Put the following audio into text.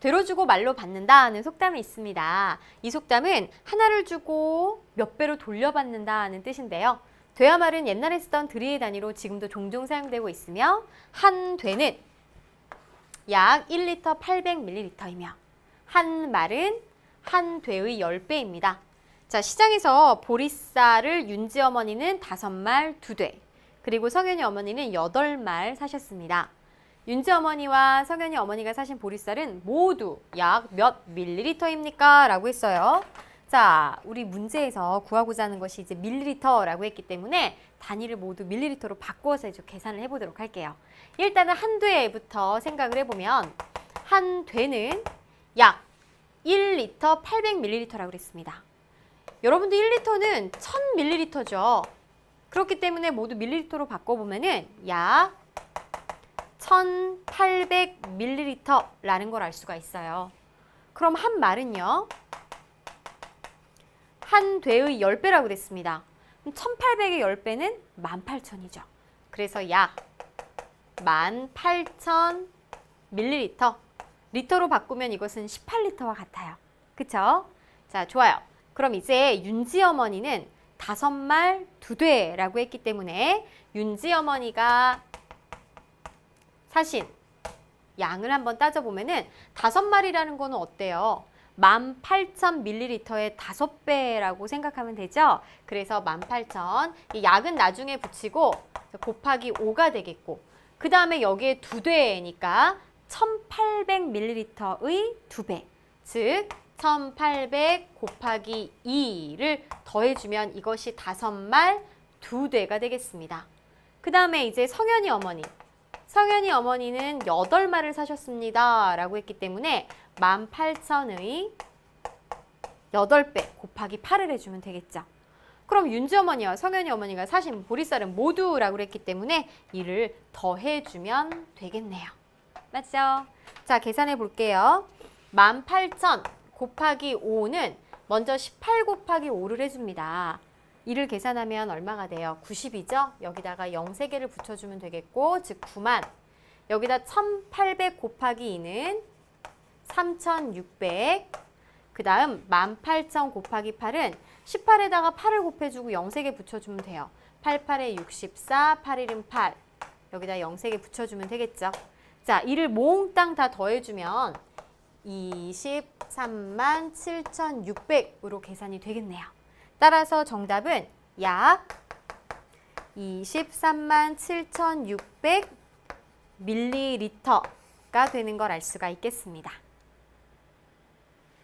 되로 주고 말로 받는다는 속담이 있습니다. 이 속담은 하나를 주고 몇 배로 돌려받는다는 뜻인데요. 되야 말은 옛날에 쓰던 드리의 단위로 지금도 종종 사용되고 있으며 한 되는 약 1리터 800ml이며 한 말은 한 되의 10배입니다. 자, 시장에서 보리쌀을 윤지 어머니는 5말 2대, 그리고 성현이 어머니는 8말 사셨습니다. 윤지 어머니와 성현이 어머니가 사신 보리쌀은 모두 약 몇 밀리리터입니까? 라고 했어요. 자, 우리 문제에서 구하고자 하는 것이 이제 밀리리터라고 했기 때문에 단위를 모두 밀리리터로 바꾸어서 이제 계산을 해보도록 할게요. 일단은 한 되부터 생각을 해보면 한 되는 약 1리터 800ml라고 그랬습니다. 여러분들 1리터는 1000ml죠. 그렇기 때문에 모두 밀리리터로 바꿔보면은 약 1800ml라는 걸 알 수가 있어요. 그럼 한 말은요. 한 되의 10배라고 그랬습니다. 1800의 10배는 18,000이죠. 그래서 약 18,000ml. 리터로 바꾸면 이것은 18리터와 같아요. 그쵸? 자, 좋아요. 그럼 이제 윤지 어머니는 다섯 말두 대라고 했기 때문에 윤지 어머니가 사신 양을 한번 따져보면은 다섯 마리라는 거는 어때요? 18,000ml의 다섯 배라고 생각하면 되죠? 그래서 18,000, 이 약은 나중에 붙이고 곱하기 5가 되겠고 그 다음에 여기에 두 대니까 1800ml의 두 배, 즉 1800 곱하기 2를 더해주면 이것이 다섯 말두 대가 되겠습니다. 그 다음에 이제 성현이 어머니. 성현이 어머니는 여덟 말을 사셨습니다. 라고 했기 때문에 18,000의 여덟 배 곱하기 8을 해주면 되겠죠. 그럼 윤지 어머니와 성현이 어머니가 사신 보리쌀은 모두라고 그랬기 때문에 이를 더해주면 되겠네요. 맞죠? 자, 계산해 볼게요. 18,000 곱하기 5는 먼저 18 곱하기 5를 해줍니다. 이를 계산하면 얼마가 돼요? 90이죠? 여기다가 0 3개를 붙여주면 되겠고, 즉 9만. 여기다 1800 곱하기 2는 3600. 그 다음 18,000 곱하기 8은 18에다가 8을 곱해주고 0 3개 붙여주면 돼요. 8, 8에 64, 8, 1은 8. 여기다 0 3개 붙여주면 되겠죠? 자, 이를 몽땅 다 더해주면 23만 7,600으로 계산이 되겠네요. 따라서 정답은 약 23만 7,600 밀리리터가 되는 걸 알 수가 있겠습니다.